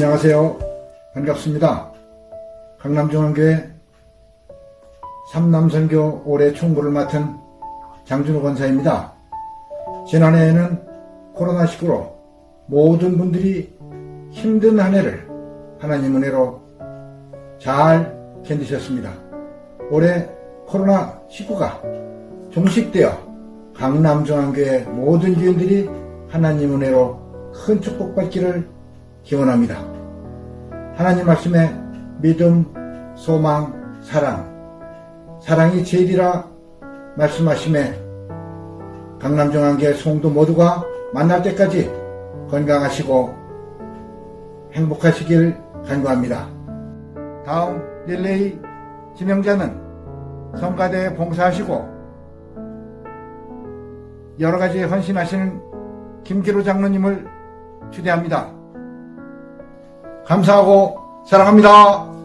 안녕하세요. 반갑습니다. 강남중앙교회 삼남선교 올해 총무를 맡은 장준호 권사입니다. 지난해에는 코로나19로 모든 분들이 힘든 한 해를 하나님 은혜로 잘 견디셨습니다. 올해 코로나19가 종식되어 강남중앙교회 모든 교인들이 하나님 은혜로 큰 축복받기를 기원합니다. 하나님 말씀에 믿음, 소망, 사랑, 사랑이 제일이라 말씀하심에 강남중앙교회 성도 모두가 만날 때까지 건강하시고 행복하시길 간구합니다. 다음 릴레이 진행자는 성가대에 봉사하시고 여러 가지 헌신하시는 김기로 장로님을 추대합니다. 감사하고 사랑합니다.